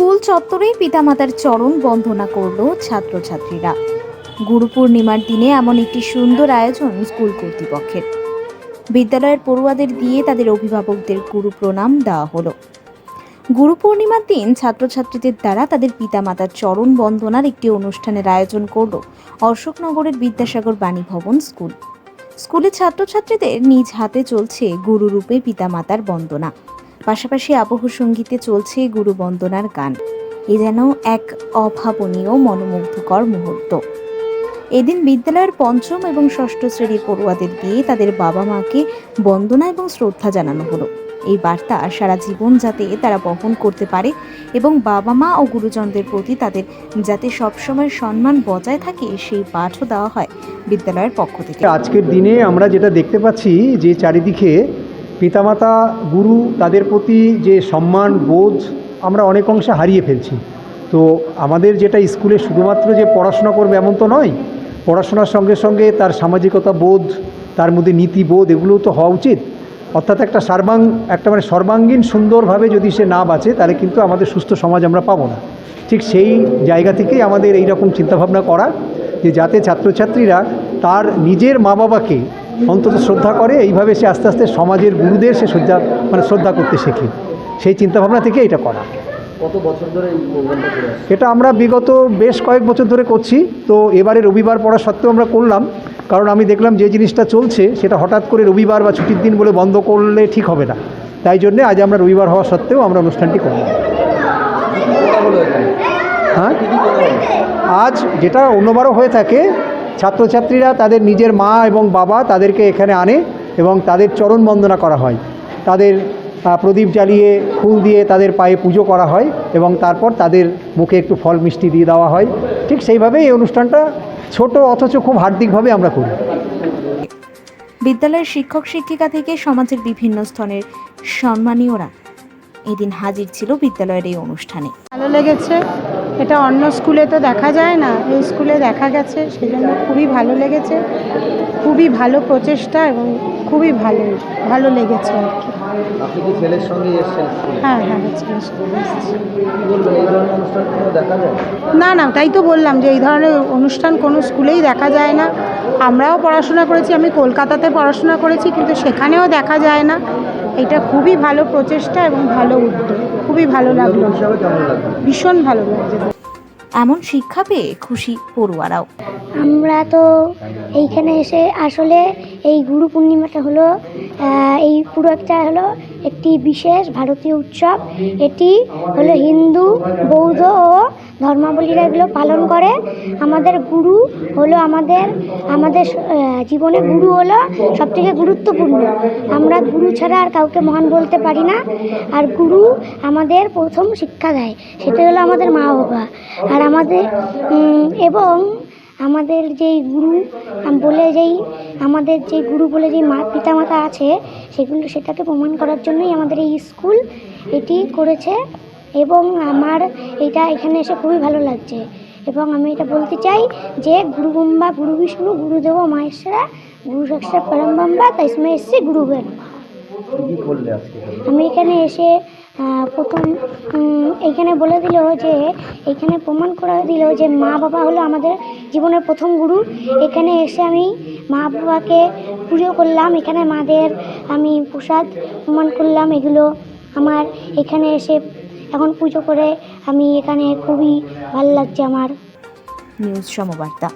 School চত্বরেই পিতামাতার চরণ বন্দনা করল ছাত্রছাত্রীরা। গুরু পূর্ণিমার দিনে এমন একটি সুন্দর আয়োজন স্কুল কর্তৃপক্ষের। বিদ্যালয়ের পড়ুয়াদের দিয়ে তাদের অভিভাবকদের গুরু প্রণাম দেওয়া হলো। গুরু পূর্ণিমার দিন ছাত্রছাত্রীদের দ্বারা তাদের পিতামাতার চরণ বন্দনার একটি অনুষ্ঠানের আয়োজন করল অশোকনগরের বিদ্যাসাগর বাণী ভবন স্কুল স্কুলের ছাত্রছাত্রীদের নিজ হাতে চলছে গুরুরূপে পিতামাতার বন্দনা। পাশাপাশি আবহ সঙ্গীতে চলছে গুরু বন্দনার গান। এ যেন এক অভাবনীয় মনোমুগ্ধকর মুহূর্ত। এদিন বিদ্যালয়ের পঞ্চম এবং ষষ্ঠ শ্রেণির পড়ুয়াদের দিয়ে তাদের বাবা মাকে বন্দনা এবং শ্রদ্ধা জানানো হলো। এই বার্তা সারা জীবন যাতে তারা বহন করতে পারে এবং বাবা মা ও গুরুজনদের প্রতি তাদের যাতে সবসময় সম্মান বজায় থাকে, সেই পাঠও দেওয়া হয় বিদ্যালয়ের পক্ষ থেকে। আজকের দিনে আমরা যেটা দেখতে পাচ্ছি যে চারিদিকে পিতামাতা, গুরু তাদের প্রতি যে সম্মান, বোধ আমরা অনেক অংশে হারিয়ে ফেলছি। তো আমাদের যেটা স্কুলে শুধুমাত্র যে পড়াশোনা করবে এমন তো নয়, পড়াশোনার সঙ্গে সঙ্গে তার সামাজিকতা বোধ, তার মধ্যে নীতিবোধ এগুলোও তো হওয়া উচিত। অর্থাৎ একটা সর্বাঙ্গ একটা মানে সর্বাঙ্গীন সুন্দরভাবে যদি সে না বাঁচে, তাহলে কিন্তু আমাদের সুস্থ সমাজ আমরা পাবো না। ঠিক সেই জায়গা থেকেই আমাদের এই রকম চিন্তাভাবনা করা যে যাতে ছাত্রছাত্রীরা তার নিজের মা বাবাকে অন্তত শ্রদ্ধা করে এইভাবে সে আস্তে আস্তে সমাজের গুরুদের সে শ্রদ্ধা মানে শ্রদ্ধা করতে শেখে। সেই চিন্তাভাবনা থেকে এটা করা। কত বছর ধরে এটা আমরা বিগত বেশ কয়েক বছর ধরে করছি। তো এবারে রবিবার পড়া সত্ত্বেও আমরা করলাম। কারণ আমি দেখলাম যে জিনিসটা চলছে সেটা হঠাৎ করে রবিবার বা ছুটির দিন বলে বন্ধ করলে ঠিক হবে না। তাই জন্যে আজ আমরা রবিবার হওয়া সত্ত্বেও আমরা অনুষ্ঠানটি করলাম হ্যাঁ? আজ যেটা অন্যবারও হয়ে থাকে ছাত্রছাত্রীরা তাদের নিজের মা এবং বাবা তাদেরকে এখানে আনে এবং তাদের চরণ বন্দনা করা হয়। তাদের প্রদীপ জ্বালিয়ে ফুল দিয়ে তাদের পায়ে পুজো করা হয় এবং তারপর তাদের মুখে একটু ফল মিষ্টি দিয়ে দেওয়া হয়। ঠিক সেইভাবেই এই অনুষ্ঠানটা ছোট অথচ খুব হার্দিকভাবে আমরা করি। বিদ্যালয়ের শিক্ষক শিক্ষিকা থেকে সমাজের বিভিন্ন স্তরের সম্মানীয়রা এদিন হাজির ছিল বিদ্যালয়ের এই অনুষ্ঠানে। ভালো লেগেছে। এটা অন্য স্কুলে তো দেখা যায় না। এই স্কুলে দেখা গেছে সেজন্য খুবই ভালো লেগেছে। খুবই ভালো প্রচেষ্টা এবং খুবই ভালো ভালো লেগেছে আর কি। আপনি কি ছেলের সঙ্গে এসেছেন হ্যাঁ হ্যাঁ ছেলের না না তাই তো বললাম যে এই ধরনের অনুষ্ঠান কোনো স্কুলেই দেখা যায় না। আমরাও পড়াশোনা করেছি আমি কলকাতাতে পড়াশোনা করেছি কিন্তু সেখানেও দেখা যায় না। এটা খুবই ভালো প্রচেষ্টা এবং ভালো উদ্যোগ। খুবই ভালো লাগল। ভীষণ ভালো লাগছে। এমন শিক্ষা পেয়ে খুশি পড়ুয়ারাও। আমরা তো এইখানে এসে আসলে এই গুরু পূর্ণিমাটা হলো এই পুরো একটা হলো একটি বিশেষ ভারতীয় উৎসব। এটি হলো হিন্দু, বৌদ্ধ ও ধর্মাবলীরা এগুলো পালন করে। আমাদের গুরু হলো আমাদের আমাদের জীবনে গুরু হলো সবথেকে গুরুত্বপূর্ণ। আমরা গুরু ছাড়া আর কাউকে মহান বলতে পারি না। আর গুরু আমাদের প্রথম শিক্ষা দেয়। সেটা হলো আমাদের মা বাবা। আর আমাদের এবং আমাদের যেই গুরু বলে যেই আমাদের যে গুরু বলে যেই মা পিতামাতা আছে সেগুলো সেটাকে প্রমাণ করার জন্যই আমাদের এই স্কুল এটি করেছে এবং আমার এটা এখানে এসে খুবই ভালো লাগছে এবং আমি এটা বলতে চাই যে গুরু ব্রহ্মা গুরু বিষ্ণু গুরুদেব মাহেশ্বরা গুরু সাক্ষাৎ পরমব্রহ্মা তাই সময় এসছে গুরু? আমি এখানে এসে প্রথম এখানে বলে দিল যে, এখানে প্রমাণ করে দিল যে মা বাবা হলো আমাদের জীবনের প্রথম গুরু। এখানে এসে আমি মা বাবাকে পুজো করলাম। এখানে মাদের আমি প্রসাদ প্রমাণ করলাম। এগুলো আমার এখানে এসে এখন পুজো করে আমি এখানে খুবই ভালো লাগছে আমার। নিউজ সমবার্তা।